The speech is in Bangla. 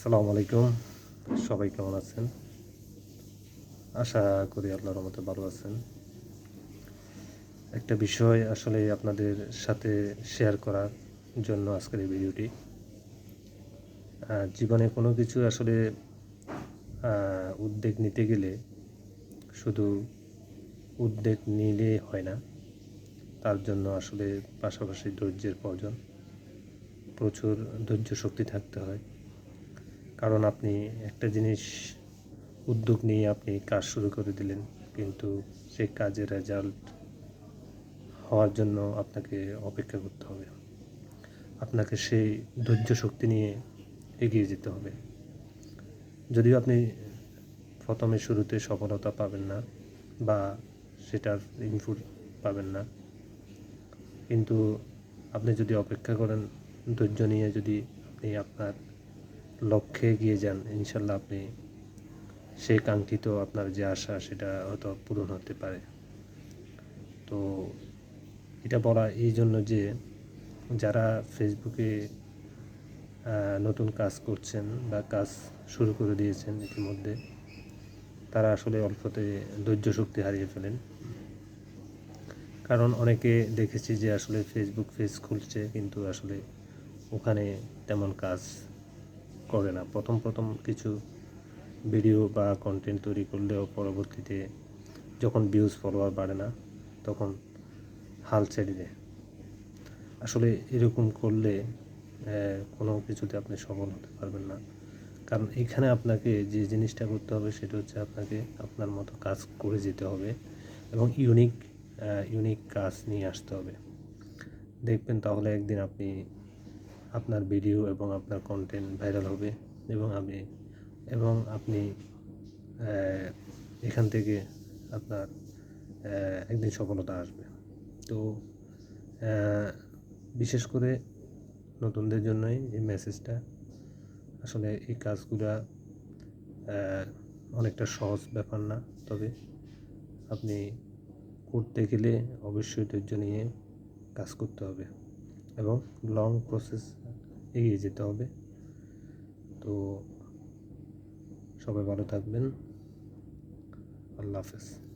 আসসালামু আলাইকুম। সবাই কেমন আছেন? আশা করি আপনার রহমতে ভালো আছেন। একটা বিষয় আসলে আপনাদের সাথে শেয়ার করার জন্য আজকের এই ভিডিওটি। জীবনে কোনো কিছু আসলে উদ্যোগ নিতে গেলে শুধু উদ্যোগ নিলে হয় না। তার জন্য আসলে পাশাপাশি ধৈর্যের প্রয়োজন। প্রচুর ধৈর্য শক্তি থাকতে হয়। কারণ আপনি একটা জিনিস উদ্যোগ নিয়ে আপনি কাজ শুরু করে দিলেন, কিন্তু সেই কাজের রেজাল্ট হওয়ার জন্য আপনাকে অপেক্ষা করতে হবে। আপনাকে সেই ধৈর্য শক্তি নিয়ে এগিয়ে যেতে হবে। যদিও আপনি প্রথমে শুরুতে সফলতা পাবেন না বা সেটার ইনপুট পাবেন না, কিন্তু আপনি যদি অপেক্ষা করেন, ধৈর্য নিয়ে যদি আপনি আপনার লক্ষ্যে এগিয়ে যান, ইনশাল্লাহ আপনি সেই কাঙ্ক্ষিত আপনার যে আশা সেটা হয়তো পূরণ হতে পারে। তো এটা বলা এই জন্য যে যারা ফেসবুকে নতুন কাজ করছেন বা কাজ শুরু করে দিয়েছেন ইতিমধ্যে, তারা আসলে অল্পতে ধৈর্য শক্তি হারিয়ে ফেলেন। কারণ অনেকে দেখেছি যে আসলে ফেসবুক পেজ খুলছে, কিন্তু আসলে ওখানে তেমন কাজ করে না। প্রথম প্রথম কিছু ভিডিও বা কন্টেন্ট তৈরি করলেও পরবর্তীতে যখন ভিউজ ফলোয়ার বাড়ে না, তখন হাল ছেড়ে দেয়। আসলে এরকম করলে কোনো কিছুতে আপনি সফল হতে পারবেন না। কারণ এখানে আপনাকে যে জিনিসটা করতে হবে, সেটা হচ্ছে আপনাকে আপনার মতো কাজ করে যেতে হবে এবং ইউনিক ইউনিক কাজ নিয়ে আসতে হবে। দেখবেন তাহলে একদিন আপনি আপনার ভিডিও এবং আপনার কন্টেন্ট ভাইরাল হবে এবং আমি, এবং আপনি এখান থেকে আপনার একদিন সফলতা আসবে। তো বিশেষ করে নতুনদের জন্যই এই মেসেজটা আসলে এই কাজগুলা অনেকটা সহজ ব্যাপার না, তবে আপনি করতে গেলে অবশ্যই ধৈর্য নিয়ে কাজ করতে হবে এবং লং প্রসেস এগিয়ে যেতে হবে। তো সবাই ভালো থাকবেন। আল্লাহ হাফেজ।